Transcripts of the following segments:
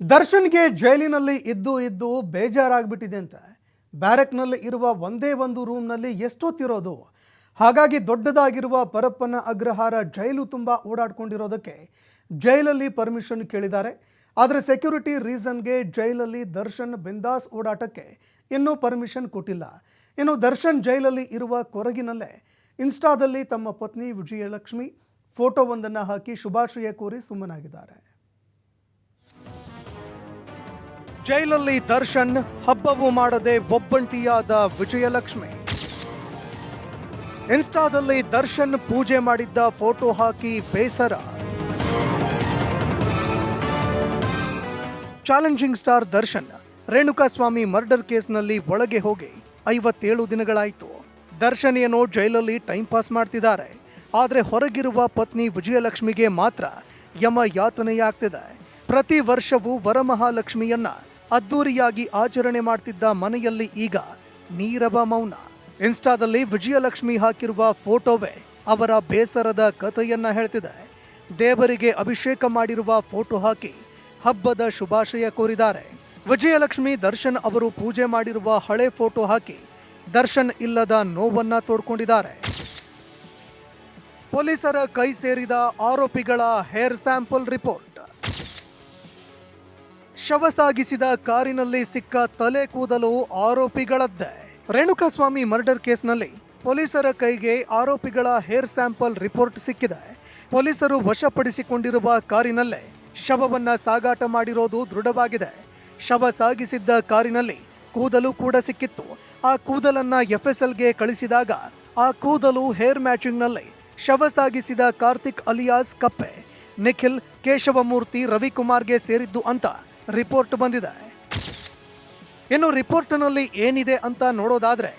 ದರ್ಶನ್ಗೆ ಜೈಲಿನಲ್ಲಿ ಇದ್ದು ಇದ್ದು ಬೇಜಾರಾಗ್ಬಿಟ್ಟಿದೆ ಅಂತ. ಬ್ಯಾರಕ್ನಲ್ಲಿ ಇರುವ ಒಂದೇ ಒಂದು ರೂಮ್ನಲ್ಲಿ ಎಷ್ಟೊತ್ತಿರೋದು ಹಾಗಾಗಿ ದೊಡ್ಡದಾಗಿರುವ ಪರಪ್ಪನ ಅಗ್ರಹಾರ ಜೈಲು ತುಂಬ ಓಡಾಡ್ಕೊಂಡಿರೋದಕ್ಕೆ ಜೈಲಲ್ಲಿ ಪರ್ಮಿಷನ್ ಕೇಳಿದ್ದಾರೆ. ಆದರೆ ಸೆಕ್ಯೂರಿಟಿ ರೀಸನ್ಗೆ ಜೈಲಲ್ಲಿ ದರ್ಶನ್ ಬಿಂದಾಸ್ ಓಡಾಟಕ್ಕೆ ಇನ್ನೂ ಪರ್ಮಿಷನ್ ಕೊಟ್ಟಿಲ್ಲ. ಇನ್ನು ದರ್ಶನ್ ಜೈಲಲ್ಲಿ ಇರುವ ಕೊರಗಿನಲ್ಲೇ ಇನ್ಸ್ಟಾದಲ್ಲಿ ತಮ್ಮ ಪತ್ನಿ ವಿಜಯಲಕ್ಷ್ಮಿ ಫೋಟೋವೊಂದನ್ನು ಹಾಕಿ ಶುಭಾಶಯ ಕೋರಿ ಸುಮ್ಮನಾಗಿದ್ದಾರೆ. ಜೈಲಲ್ಲಿ ದರ್ಶನ್ ಹಬ್ಬವು ಮಾಡದೆ ಒಬ್ಬಂಟಿಯಾದ ವಿಜಯಲಕ್ಷ್ಮಿ. ಇನ್ಸ್ಟಾದಲ್ಲಿ ದರ್ಶನ್ ಪೂಜೆ ಮಾಡಿದ್ದ ಫೋಟೋ ಹಾಕಿ ಬೇಸರ. Challenging star Darshan, Renukaswamy murder ಕೇಸ್ನಲ್ಲಿ ಒಳಗೆ ಹೋಗಿ ಐವತ್ತೇಳು ದಿನಗಳಾಯಿತು. ದರ್ಶನ್ ಏನೋ ಜೈಲಲ್ಲಿ ಟೈಮ್ ಪಾಸ್ ಮಾಡ್ತಿದ್ದಾರೆ. ಆದರೆ ಹೊರಗಿರುವ ಪತ್ನಿ ವಿಜಯಲಕ್ಷ್ಮಿಗೆ ಮಾತ್ರ ಯಮ ಯಾತನೆಯಾಗ್ತಿದೆ ಪ್ರತಿ ವರ್ಷವೂ ವರಮಹಾಲಕ್ಷ್ಮಿಯನ್ನ ಅದ್ದೂರಿಯಾಗಿ ಆಚರಣೆ ಮಾಡ್ತಿದ್ದ ಮನೆಯಲ್ಲಿ ಈಗ ನೀರವ ಮೌನ. ಇನ್ಸ್ಟಾದಲ್ಲಿ ವಿಜಯಲಕ್ಷ್ಮಿ ಹಾಕಿರುವ ಫೋಟೋವೇ ಅವರ ಬೇಸರದ ಕಥೆಯನ್ನ ಹೇಳ್ತಿದೆ. ದೇವರಿಗೆ ಅಭಿಷೇಕ ಮಾಡಿರುವ ಫೋಟೋ ಹಾಕಿ ಹಬ್ಬದ ಶುಭಾಶಯ ಕೋರಿದ್ದಾರೆ. ವಿಜಯಲಕ್ಷ್ಮಿ ದರ್ಶನ್ ಅವರು ಪೂಜೆ ಮಾಡಿರುವ ಹಳೆ ಫೋಟೋ ಹಾಕಿ ದರ್ಶನ್ ಇಲ್ಲದ ನೋವನ್ನ ತೋಡ್ಕೊಂಡಿದ್ದಾರೆ. ಪೊಲೀಸರ ಕೈ ಸೇರಿದ ಆರೋಪಿಗಳ ಹೇರ್ ಸ್ಯಾಂಪಲ್ ರಿಪೋರ್ಟ್. ಶವ ಸಾಗಿಸಿದ ಕಾರಿನಲ್ಲಿ ಸಿಕ್ಕ ತಲೆ ಕೂದಲು ಆರೋಪಿಗಳದ್ದೇ. ರೇಣುಕಾಸ್ವಾಮಿ ಮರ್ಡರ್ ಕೇಸ್ನಲ್ಲಿ ಪೊಲೀಸರ ಕೈಗೆ ಆರೋಪಿಗಳ ಹೇರ್ ಸ್ಯಾಂಪಲ್ ರಿಪೋರ್ಟ್ ಸಿಕ್ಕಿದೆ. ಪೊಲೀಸರು ವಶಪಡಿಸಿಕೊಂಡಿರುವ ಕಾರಿನಲ್ಲೇ ಶವವನ್ನ ಸಾಗಾಟ ಮಾಡಿರೋದು ದೃಢವಾಗಿದೆ. ಶವ ಸಾಗಿಸಿದ್ದ ಕಾರಿನಲ್ಲಿ ಕೂದಲು ಕೂಡ ಸಿಕ್ಕಿತ್ತು. ಆ ಕೂದಲನ್ನ ಎಫ್ಎಸ್ಎಲ್ಗೆ ಕಳಿಸಿದಾಗ ಆ ಕೂದಲು ಹೇರ್ ಮ್ಯಾಚಿಂಗ್ನಲ್ಲಿ ಶವ ಸಾಗಿಸಿದ ಕಾರ್ತಿಕ್ ಅಲಿಯಾಸ್ ಕಪ್ಪೆ, ನಿಖಿಲ್ ಕೇಶವಮೂರ್ತಿ ರವಿಕುಮಾರ್ಗೆ ಸೇರಿದ್ದು ಅಂತ ರಿಪೋರ್ಟ್ ಬಂದಿದೆ. ಇನ್ನು ರಿಪೋರ್ಟ್ನಲ್ಲಿ ಏನಿದೆ ಅಂತ ನೋಡೋದಾದ್ರೆ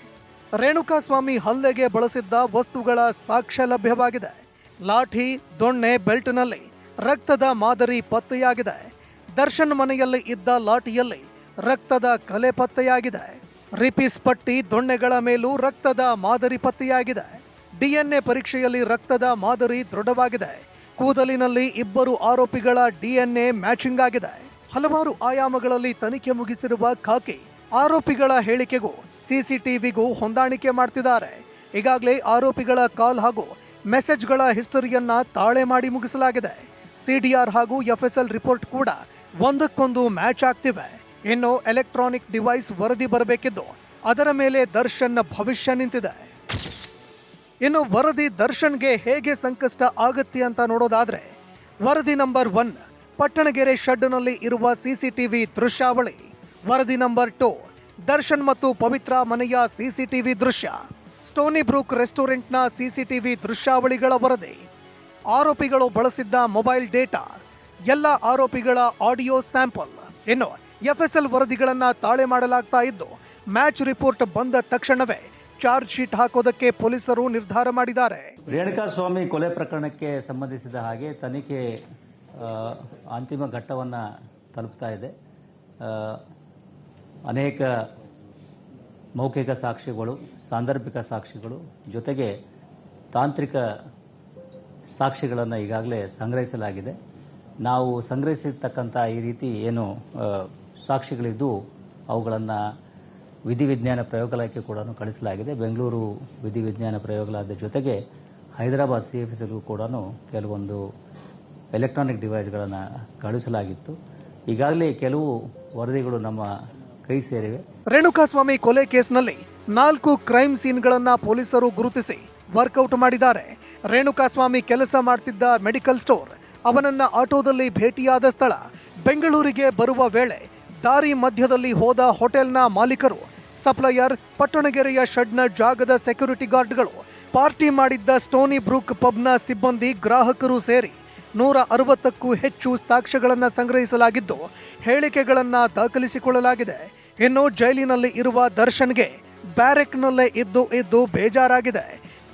ರೇಣುಕಾಸ್ವಾಮಿ ಹಲ್ಲೆಗೆ ಬಳಸಿದ್ದ ವಸ್ತುಗಳ ಸಾಕ್ಷ್ಯ ಲಭ್ಯವಾಗಿದೆ. ಲಾಠಿ, ದೊಣ್ಣೆ ಬೆಲ್ಟ್ನಲ್ಲಿ ರಕ್ತದ ಮಾದರಿ ಪತ್ತೆಯಾಗಿದೆ. ದರ್ಶನ್ ಮನೆಯಲ್ಲಿ ಇದ್ದ ಲಾಠಿಯಲ್ಲಿ ರಕ್ತದ ಕಲೆ ಪತ್ತೆಯಾಗಿದೆ. ರಿಪೀಸ್ ಪಟ್ಟಿ ದೊಣ್ಣೆಗಳ ಮೇಲೂ ರಕ್ತದ ಮಾದರಿ ಪತ್ತೆಯಾಗಿದೆ. ಡಿಎನ್ಎ ಪರೀಕ್ಷೆಯಲ್ಲಿ ರಕ್ತದ ಮಾದರಿ ದೃಢವಾಗಿದೆ. ಕೂದಲಿನಲ್ಲಿ ಇಬ್ಬರು ಆರೋಪಿಗಳ ಡಿಎನ್ಎ ಮ್ಯಾಚಿಂಗ್ ಆಗಿದೆ. ಹಲವಾರು ಆಯಾಮಗಳಲ್ಲಿ ತನಿಖೆ ಮುಗಿಸಿರುವ ಖಾಕಿ, ಆರೋಪಿಗಳ ಹೇಳಿಕೆಗೂ ಸಿಸಿಟಿವಿಗೂ ಹೊಂದಾಣಿಕೆ ಮಾಡ್ತಿದ್ದಾರೆ. ಈಗಾಗಲೇ ಆರೋಪಿಗಳ ಕಾಲ್ ಹಾಗೂ ಮೆಸೇಜ್ಗಳ ಹಿಸ್ಟರಿಯನ್ನ ತಾಳೆ ಮಾಡಿ ಮುಗಿಸಲಾಗಿದೆ. ಸಿಡಿಆರ್ ಹಾಗೂ ಎಫ್ಎಸ್ಎಲ್ ರಿಪೋರ್ಟ್ ಕೂಡ ಒಂದಕ್ಕೊಂದು ಮ್ಯಾಚ್ ಆಗ್ತಿವೆ. ಇನ್ನು ಎಲೆಕ್ಟ್ರಾನಿಕ್ ಡಿವೈಸ್ ವರದಿ ಬರಬೇಕಿದ್ದು, ಅದರ ಮೇಲೆ ದರ್ಶನ್ ಭವಿಷ್ಯ ನಿಂತಿದೆ. ಇನ್ನು ವರದಿ ದರ್ಶನ್ಗೆ ಹೇಗೆ ಸಂಕಷ್ಟ ಆಗತ್ತೆ ಅಂತ ನೋಡೋದಾದ್ರೆ, ವರದಿ ನಂಬರ್ ಒನ್ ಪಟ್ಟಣಗೆರೆ ಶೆಡ್ನಲ್ಲಿ ಇರುವ ಸಿಸಿಟಿವಿ ದೃಶ್ಯಾವಳಿ. ವರದಿ ನಂಬರ್ ಟು. ದರ್ಶನ್ ಮತ್ತು ಪವಿತ್ರ ಮನೆಯ ಸಿಸಿಟಿವಿ ದೃಶ್ಯ. ಸ್ಟೋನಿ ಬ್ರೂಕ್ ರೆಸ್ಟೋರೆಂಟ್ನ ಸಿಸಿಟಿವಿ ದೃಶ್ಯಾವಳಿಗಳ ವರದಿ. ಆರೋಪಿಗಳು ಬಳಸಿದ್ದ ಮೊಬೈಲ್ ಡೇಟಾ. ಎಲ್ಲ ಆರೋಪಿಗಳ ಆಡಿಯೋ ಸ್ಯಾಂಪಲ್. ಇನ್ನು ಎಫ್ಎಸ್ಎಲ್ ವರದಿಗಳನ್ನು ತಾಳೆ ಮಾಡಲಾಗ್ತಾ ಇದ್ದು, ಮ್ಯಾಚ್ ರಿಪೋರ್ಟ್ ಬಂದ ತಕ್ಷಣವೇ ಚಾರ್ಜ್ ಶೀಟ್ ಹಾಕೋದಕ್ಕೆ ಪೊಲೀಸರು ನಿರ್ಧಾರ ಮಾಡಿದ್ದಾರೆ. ರೇಣುಕಾಸ್ವಾಮಿ ಕೊಲೆ ಪ್ರಕರಣಕ್ಕೆ ಸಂಬಂಧಿಸಿದ ಹಾಗೆ ತನಿಖೆ ಅಂತಿಮ ಘಟ್ಟವನ್ನು ತಲುಪ್ತಾ ಇದೆ. ಅನೇಕ ಮೌಖಿಕ ಸಾಕ್ಷಿಗಳು, ಸಾಂದರ್ಭಿಕ ಸಾಕ್ಷಿಗಳು ಜೊತೆಗೆ ತಾಂತ್ರಿಕ ಸಾಕ್ಷಿಗಳನ್ನು ಈಗಾಗಲೇ ಸಂಗ್ರಹಿಸಲಾಗಿದೆ. ನಾವು ಸಂಗ್ರಹಿಸಿರ್ತಕ್ಕಂಥ ಈ ರೀತಿ ಏನು ಸಾಕ್ಷಿಗಳಿದ್ದು ಅವುಗಳನ್ನು ವಿಧಿವಿಜ್ಞಾನ ಪ್ರಯೋಗಾಲಯಕ್ಕೆ ಕೂಡ ಕಳಿಸಲಾಗಿದೆ. ಬೆಂಗಳೂರು ವಿಧಿವಿಜ್ಞಾನ ಪ್ರಯೋಗಾಲಯದ ಜೊತೆಗೆ ಹೈದರಾಬಾದ್ ಸಿ ಎಫ್ ಎಸ್ಗೂ ಕೂಡ ಕೆಲವೊಂದು ಎಲೆಕ್ಟ್ರಾನಿಕ್ ಡಿವೈಸ್ಗಳನ್ನು ಕಳುಹಿಸಲಾಗಿತ್ತು. ಈಗಾಗಲೇ ಕೆಲವು ವರದಿಗಳು ನಮ್ಮ ಕೈ ಸೇರಿವೆ. ರೇಣುಕಾಸ್ವಾಮಿ ಕೊಲೆ ಕೇಸ್ನಲ್ಲಿ ನಾಲ್ಕು ಕ್ರೈಮ್ ಸೀನ್ಗಳನ್ನು ಪೊಲೀಸರು ಗುರುತಿಸಿ ವರ್ಕೌಟ್ ಮಾಡಿದ್ದಾರೆ. ರೇಣುಕಾಸ್ವಾಮಿ ಕೆಲಸ ಮಾಡ್ತಿದ್ದ ಮೆಡಿಕಲ್ ಸ್ಟೋರ್ ಅವನನ್ನ ಆಟೋದಲ್ಲಿ ಭೇಟಿಯಾದ ಸ್ಥಳ ಬೆಂಗಳೂರಿಗೆ ಬರುವ ವೇಳೆ ದಾರಿ ಮಧ್ಯದಲ್ಲಿ ಹೋದ ಹೋಟೆಲ್ನ ಮಾಲೀಕರು ಸಪ್ಲೈಯರ್ ಪಟ್ಟಣಗೆರೆಯ ಶೆಡ್ನ ಜಾಗದ ಸೆಕ್ಯೂರಿಟಿ ಗಾರ್ಡ್ಗಳು ಪಾರ್ಟಿ ಮಾಡಿದ್ದ ಸ್ಟೋನಿ ಬ್ರೂಕ್ ಪಬ್ನ ಸಿಬ್ಬಂದಿ ಗ್ರಾಹಕರು ಸೇರಿ ನೂರ ಅರವತ್ತಕ್ಕೂ ಹೆಚ್ಚು ಸಾಕ್ಷ್ಯಗಳನ್ನು ಸಂಗ್ರಹಿಸಲಾಗಿದ್ದು, ಹೇಳಿಕೆಗಳನ್ನು ದಾಖಲಿಸಿಕೊಳ್ಳಲಾಗಿದೆ. ಇನ್ನು ಜೈಲಿನಲ್ಲಿ ಇರುವ ದರ್ಶನ್ಗೆ ಬ್ಯಾರೆಕ್ನಲ್ಲೇ ಇದ್ದು ಇದ್ದು ಬೇಜಾರಾಗಿದೆ.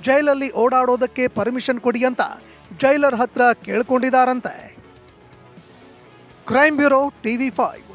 ಜೈಲಲ್ಲಿ ಓಡಾಡೋದಕ್ಕೆ ಪರ್ಮಿಷನ್ ಕೊಡಿ ಅಂತ ಜೈಲರ್ ಹತ್ರ ಕೇಳ್ಕೊಂಡಿದ್ದಾರಂತೆ. Crime bureau TV five.